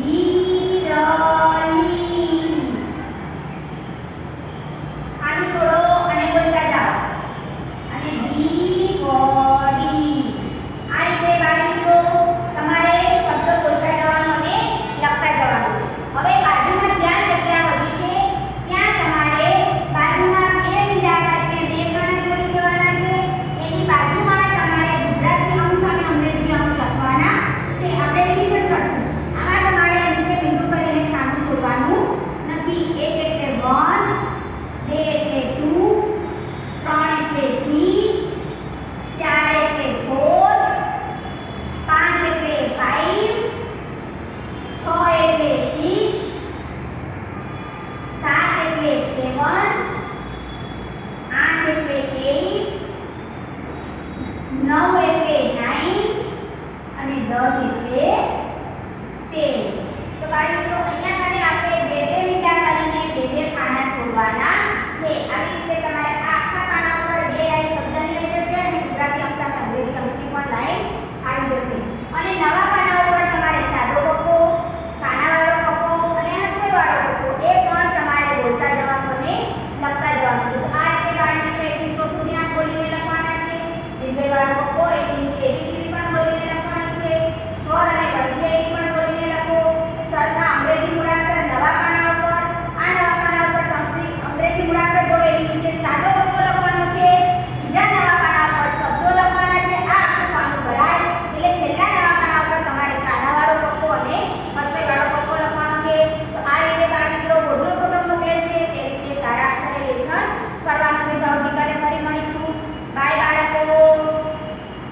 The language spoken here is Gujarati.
E દસ એટલે તેર તો બાળ મિત્રો અહીંયા